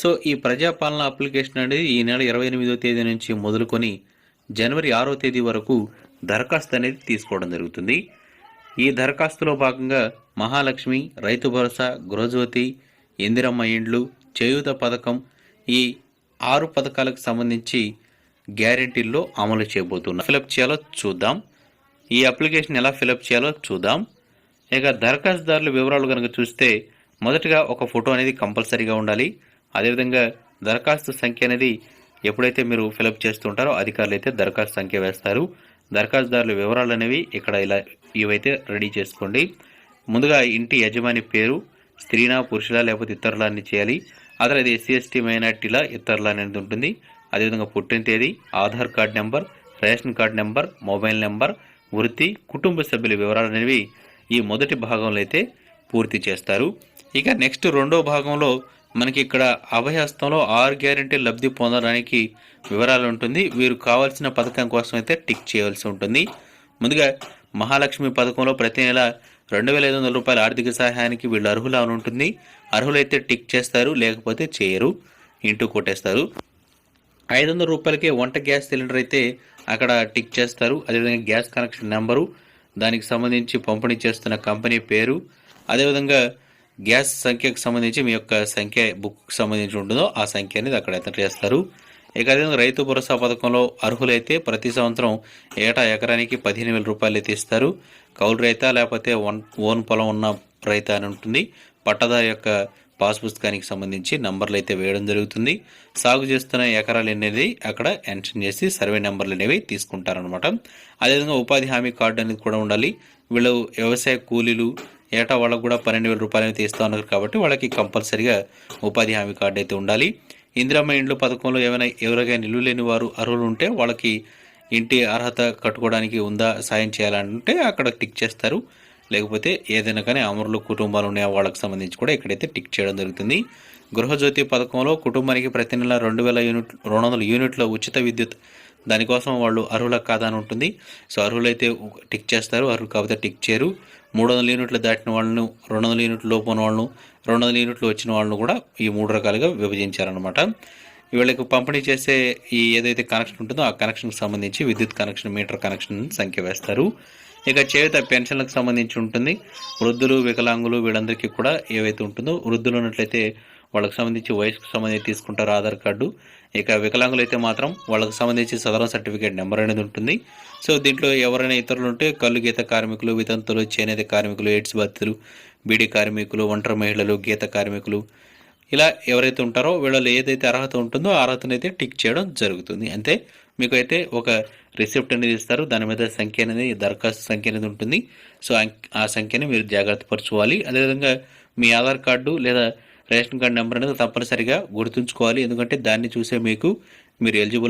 So ఈ ప్రజాపాలన application అనేది ఈ నెల ఇరవై ఎనిమిదో తేదీ నుంచి మొదలుకొని జనవరి ఆరో తేదీ వరకు దరఖాస్తు అనేది తీసుకోవడం జరుగుతుంది. ఈ దరఖాస్తులో భాగంగా మహాలక్ష్మి రైతు భరోసా గృహజ్యోతి ఇందిరమ్మ ఇండ్లు చేయూత పథకం ఈ ఆరు పథకాలకు సంబంధించి గ్యారెంటీల్లో అమలు చేయబోతున్నా ఫిలప్ చేయాలో చూద్దాం. ఈ అప్లికేషన్ ఎలా ఫిలప్ చేయాలో చూద్దాం. ఇక దరఖాస్తుదారుల వివరాలు కనుక చూస్తే మొదటగా ఒక ఫోటో అనేది కంపల్సరీగా ఉండాలి. అదేవిధంగా దరఖాస్తు సంఖ్య అనేది ఎప్పుడైతే మీరు ఫిలప్ చేస్తుంటారో అధికారులు అయితే దరఖాస్తు సంఖ్య వేస్తారు. దరఖాస్తుదారుల వివరాలు అనేవి ఇక్కడ ఇలా ఇవైతే రెడీ చేసుకోండి. ముందుగా ఇంటి యజమాని పేరు స్త్రీనా పురుషులా లేకపోతే ఇతరులా అని చేయాలి. అదే అది ఎస్సీ ఎస్టీ మైనార్టీలా ఇతరులా అనేది ఉంటుంది. అదేవిధంగా పుట్టిన తేదీ Aadhaar card number ration card number mobile number వృత్తి కుటుంబ సభ్యుల వివరాలు అనేవి ఈ మొదటి భాగంలో అయితే పూర్తి చేస్తారు. ఇక నెక్స్ట్ రెండో భాగంలో మనకి ఇక్కడ అభయహస్తంలో ఆరు గ్యారెంటీ లబ్ధి పొందడానికి వివరాలు ఉంటుంది వీరు కావాల్సిన పథకం కోసం అయితే టిక్ చేయవలసి ఉంటుంది. ముందుగా మహాలక్ష్మి పథకంలో ప్రతి నెల రెండు వేల ఐదు వందల రూపాయల ఆర్థిక సహాయానికి వీళ్ళు అర్హులు అని ఉంటుంది అర్హులైతే టిక్ చేస్తారు లేకపోతే చేయరు. ఇంటూ కొట్టేస్తారు. ఐదు వందల రూపాయలకే వంట గ్యాస్ సిలిండర్ అయితే అక్కడ టిక్ చేస్తారు. అదేవిధంగా గ్యాస్ కనెక్షన్ నెంబరు దానికి సంబంధించి పంపిణీ చేస్తున్న కంపెనీ పేరు అదేవిధంగా గ్యాస్ సంఖ్యకు సంబంధించి మీ యొక్క సంఖ్య బుక్ సంబంధించి ఉంటుందో ఆ సంఖ్య అనేది అక్కడ ఎంటర్ చేస్తారు. ఇక అదేవిధంగా రైతు భరోసా పథకంలో అర్హులైతే ప్రతి సంవత్సరం ఏటా ఎకరానికి పదిహేను వేల రూపాయలు అయితే ఇస్తారు. కౌలు రైతా లేకపోతే వన్ ఓన్ పొలం ఉన్న రైతా అని ఉంటుంది. పట్టదారు యొక్క పాస్ పుస్తకానికి సంబంధించి నంబర్లు అయితే వేయడం జరుగుతుంది. సాగు చేస్తున్న ఎకరాలు అనేది అక్కడ ఎంటర్ చేసి సర్వే నెంబర్లు అనేవి తీసుకుంటారనమాట అదేవిధంగా ఉపాధి హామీ కార్డు అనేది కూడా ఉండాలి. వీళ్ళు వ్యవసాయ కూలీలు ఏటా వాళ్ళకు కూడా పన్నెండు వేల రూపాయలు అయితే ఇస్తూ ఉన్నారు కాబట్టి వాళ్ళకి కంపల్సరిగా ఉపాధి హామీ కార్డు అయితే ఉండాలి. ఇందిరమ్మ ఇండ్లు పథకంలో ఏమైనా ఎవరికైనా ఇల్లు లేని వారు అర్హులు ఉంటే వాళ్ళకి ఇంటి అర్హత కట్టుకోవడానికి ఉందా సాయం చేయాలంటే అక్కడ టిక్ చేస్తారు. లేకపోతే ఏదైనా కానీ అమరులు కుటుంబాలు ఉన్న వాళ్ళకి సంబంధించి కూడా ఇక్కడైతే టిక్ చేయడం జరుగుతుంది. గృహజ్యోతి పథకంలో కుటుంబానికి ప్రతి నెల రెండు వేల యూనిట్ రెండు వందల యూనిట్ల ఉచిత విద్యుత్ దానికోసం వాళ్ళు అర్హుల కాదా అని ఉంటుంది. సో అర్హులైతే టిక్ చేస్తారు. అర్హులు కాకపోతే టిక్ చేయరు. మూడు వందల యూనిట్లు దాటిన వాళ్ళను రెండు వందల యూనిట్లు లోపు ఉన్న వాళ్ళను రెండు వందల యూనిట్లు వచ్చిన వాళ్ళను కూడా ఈ మూడు రకాలుగా విభజించారనమాట వీళ్ళకి పంపిణీ చేసే ఈ ఏదైతే కనెక్షన్ ఉంటుందో ఆ కనెక్షన్కి సంబంధించి విద్యుత్ కనెక్షన్ మీటర్ కనెక్షన్ సంఖ్య వేస్తారు. ఇక చేయుత పెన్షన్లకు సంబంధించి ఉంటుంది. వృద్ధులు వికలాంగులు వీళ్ళందరికీ కూడా ఏవైతే ఉంటుందో వృద్ధులు ఉన్నట్లయితే వాళ్ళకి సంబంధించి వయసుకు సంబంధించి తీసుకుంటారు ఆధార్ కార్డు. ఇక వికలాంగులు అయితే మాత్రం వాళ్ళకి సంబంధించి సదరం సర్టిఫికేట్ నెంబర్ అనేది ఉంటుంది. సో దీంట్లో ఎవరైనా ఇతరులు ఉంటే కళ్ళు గీత కార్మికులు వితంతులు చేనేత కార్మికులు ఎయిడ్స్ బాధితులు బీడీ కార్మికులు ఒంటరి మహిళలు గీత కార్మికులు ఇలా ఎవరైతే ఉంటారో వీళ్ళలో ఏదైతే అర్హత ఉంటుందో ఆ అర్హతను అయితే టిక్ చేయడం జరుగుతుంది. అంతే. మీకు అయితే ఒక రిసిప్ట్ అనేది ఇస్తారు. దాని మీద సంఖ్య అనేది దరఖాస్తు సంఖ్య అనేది ఉంటుంది. సో ఆ- సంఖ్యని మీరు జాగ్రత్త పరచుకోవాలి. అదేవిధంగా మీ ఆధార్ కార్డు లేదా రేషన్ కార్డ్ నెంబర్ అనేది తప్పనిసరిగా గుర్తుంచుకోవాలి. ఎందుకంటే దాన్ని చూసే మీకు మీరు ఎలిజిబుల్